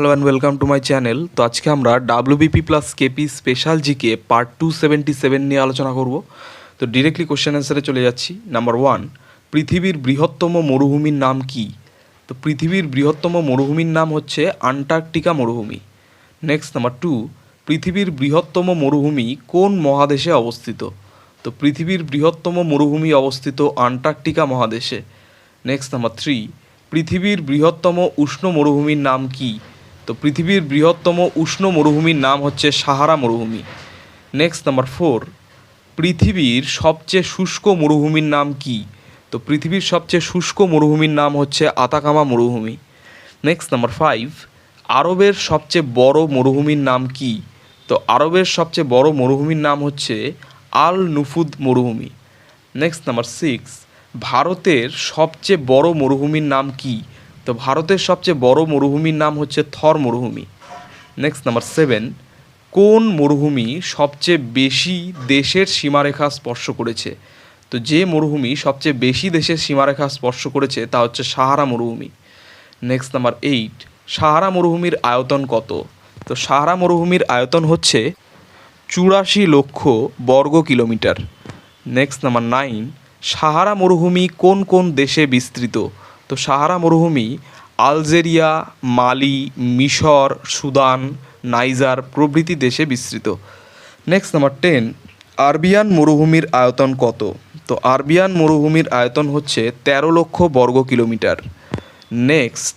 Hello and welcome to my channel তো আজকে আমরা WBP plus KP special GK part two seventy seven নিয়ে আলোচনা করব। তো ডিরেক্টলি কোশ্চেন অ্যান্সারে চলে যাচ্ছি। নাম্বার ওয়ান পৃথিবীর বৃহত্তম মরুভূমির নাম কি? তো পৃথিবীর বৃহত্তম মরুভূমির নাম হচ্ছে আন্টার্কটিকা মরুভূমি। নেক্সট নাম্বার টু পৃথিবীর বৃহত্তম মরুভূমি কোন মহাদেশে অবস্থিত? তো পৃথিবীর বৃহত্তম মরুভূমি অবস্থিত আন্টার্কটিকা মহাদেশে। নেক্সট নাম্বার থ্রি পৃথিবীর বৃহত্তম উষ্ণ মরুভূমির নাম কি? তো পৃথিবীর বৃহত্তম উষ্ণ মরুভূমির নাম হচ্ছে সাহারা মরুভূমি। নেক্সট নাম্বার ফোর পৃথিবীর সবচেয়ে শুষ্ক মরুভূমির নাম কি? তো পৃথিবীর সবচেয়ে শুষ্ক মরুভূমির নাম হচ্ছে আতাকামা মরুভূমি। নেক্সট নাম্বার ফাইভ আরবের সবচেয়ে বড় মরুভূমির নাম কি? তো আরবের সবচেয়ে বড় মরুভূমির নাম হচ্ছে আল নুফুদ মরুভূমি। নেক্সট নাম্বার সিক্স ভারতের সবচেয়ে বড় মরুভূমির নাম কি? তো ভারতের সবচেয়ে বড় মরুভূমির নাম হচ্ছে থর মরুভূমি। নেক্সট নাম্বার সেভেন কোন মরুভূমি সবচেয়ে বেশি দেশের সীমারেখা স্পর্শ করেছে? তো যে মরুভূমি সবচেয়ে বেশি দেশের সীমারেখা স্পর্শ করেছে, তা হচ্ছে সাহারা মরুভূমি। নেক্সট নাম্বার এইট সাহারা মরুভূমির আয়তন কত? তো সাহারা মরুভূমির আয়তন হচ্ছে চুরাশি লক্ষ বর্গ kilometre. Next number nine Sahara মরুভূমি কোন কোন দেশে বিস্তৃত? তো সাহারা মরুভূমি, আলজেরিয়া, মালি, মিশর, সুদান, নাইজার প্রভৃতি দেশে বিস্তৃত। নেক্সট নাম্বার টেন আরবিয়ান মরুভূমির আয়তন কত? তো আরবিয়ান মরুভূমির আয়তন হচ্ছে তেরো লক্ষ বর্গ kilometre. Next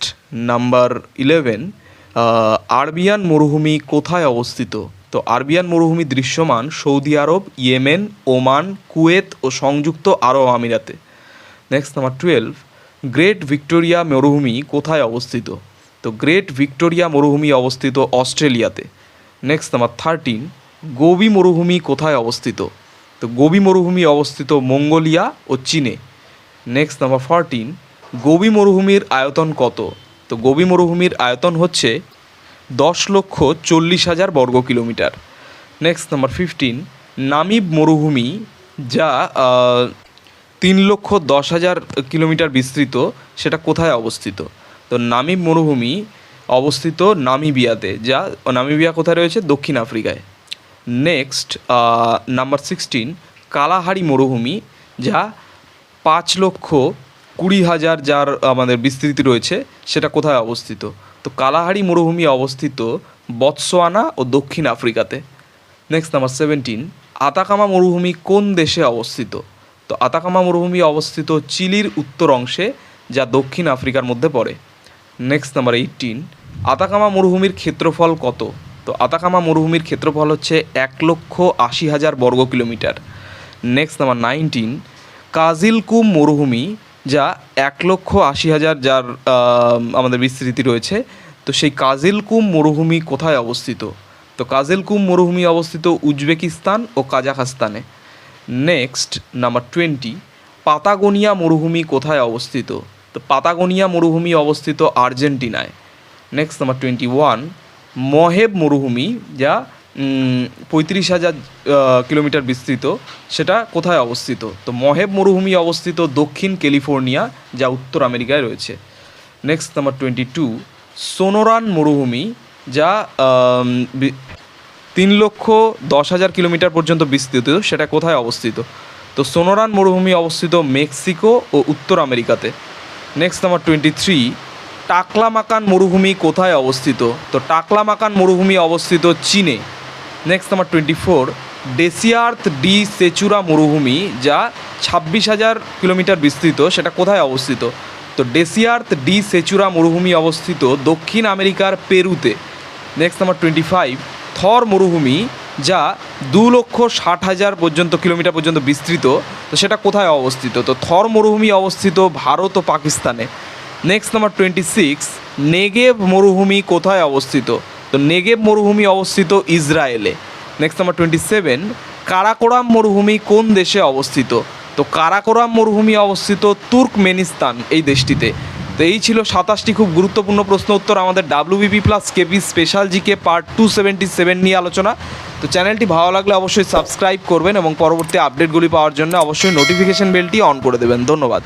number eleven Arabian মরুভূমি কোথায় অবস্থিত? তো আরবিয়ান মরুভূমি দৃশ্যমান Saudi Arab, Yemen, Oman, Kuwait ও সংযুক্ত আরব আমিরাতে। Next number twelve great Victoria মরুভূমি কোথায় অবস্থিত? তো গ্রেট ভিক্টোরিয়া মরুভূমি অবস্থিত অস্ট্রেলিয়াতে। নেক্সট নাম্বার থার্টিন গোবি মরুভূমি কোথায় অবস্থিত? তো গোবি মরুভূমি অবস্থিত মঙ্গোলিয়া ও চীনে। নেক্সট নাম্বার ফরটিন গোবি মরুভূমির আয়তন কত? তো গোবি মরুভূমির আয়তন হচ্ছে দশ লক্ষ চল্লিশ হাজার বর্গ কিলোমিটার। নেক্সট নাম্বার ফিফটিন নামিব মরুভূমি যা তিন লক্ষ দশ হাজার কিলোমিটার বিস্তৃত, সেটা কোথায় অবস্থিত? তো নামিব মরুভূমি অবস্থিত নামিবিয়াতে, যা নামিবিয়া কোথায় রয়েছে? দক্ষিণ আফ্রিকায়। নেক্সট নাম্বার সিক্সটিন কালাহারি মরুভূমি, যা পাঁচ লক্ষ কুড়ি হাজার যার আমাদের বিস্তৃতি রয়েছে, সেটা কোথায় অবস্থিত? তো কালাহারি মরুভূমি অবস্থিত বৎসোয়ানা ও দক্ষিণ আফ্রিকাতে। নেক্সট নাম্বার সেভেন্টিন আতাকামা মরুভূমি কোন দেশে অবস্থিত? তো আতাকামা মরুভূমি অবস্থিত চিলির উত্তর অংশে, যা দক্ষিণ আফ্রিকার মধ্যে পড়ে। নেক্সট নাম্বার এইটিন আতাকামা মরুভূমির ক্ষেত্রফল কত? তো আতাকামা মরুভূমির ক্ষেত্রফল হচ্ছে এক লক্ষ আশি হাজার বর্গ kilometre. Next number nineteen Kyzylkum মরুভূমি, যা এক লক্ষ আশি হাজার যার আমাদের বিস্তৃতি রয়েছে, তো সেই কাজিলকুম মরুভূমি কোথায় অবস্থিত? তো কাজিলকুম মরুভূমি অবস্থিত উজবেকিস্তান ও কাজাখস্তানে। নেক্সট নাম্বার টোয়েন্টি পাতাগোনিয়া মরুভূমি কোথায় অবস্থিত? তো পাতাগোনিয়া মরুভূমি অবস্থিত আর্জেন্টিনায়। Next number twenty one Mojave মরুভূমি, যা পঁয়ত্রিশ হাজার কিলোমিটার বিস্তৃত, সেটা কোথায় অবস্থিত? তো মহেব মরুভূমি অবস্থিত দক্ষিণ ক্যালিফোর্নিয়া, যা উত্তর আমেরিকায় রয়েছে। Next number twenty two Sonoran মরুভূমি, যা তিন লক্ষ দশ হাজার কিলোমিটার পর্যন্ত বিস্তৃত, সেটা কোথায় অবস্থিত? তো সোনোরান মরুভূমি অবস্থিত মেক্সিকো ও উত্তর আমেরিকাতে। Next number twenty three Taklamakan মরুভূমি কোথায় অবস্থিত? তো টাকলামাকান মরুভূমি অবস্থিত চীনে। Next number twenty four Desierto de Sechura মরুভূমি, যা ছাব্বিশ হাজার কিলোমিটার বিস্তৃত, সেটা কোথায় অবস্থিত? তো ডেসিয়ার্থ ডি সেচুরা মরুভূমি অবস্থিত দক্ষিণ আমেরিকার পেরুতে। Next number twenty five Thar মরুভূমি যা দু লক্ষ ষাট হাজার পর্যন্ত কিলোমিটার পর্যন্ত বিস্তৃত, তো সেটা কোথায় অবস্থিত? তো থর মরুভূমি অবস্থিত ভারত ও পাকিস্তানে। Next number twenty six Negev মরুভূমি কোথায় অবস্থিত? তো নেগেভ মরুভূমি অবস্থিত ইসরায়েলে। Next number twenty seven Karakoram মরুভূমি কোন দেশে অবস্থিত? তো কারাকোরাম মরুভূমি অবস্থিত তুর্কমেনিস্তান এই দেশটিতে। তো এই ছিল সাতাশটি খুব গুরুত্বপূর্ণ প্রশ্ন উত্তর আমাদের WBP plus KP special GK part two seventy seven নিয়ে আলোচনা। তো চ্যানেলটি ভালো লাগলে অবশ্যই সাবস্ক্রাইব করবেন এবং পরবর্তী আপডেটগুলি পাওয়ার জন্য অবশ্যই নোটিফিকেশন বেলটি অন করে দেবেন। ধন্যবাদ।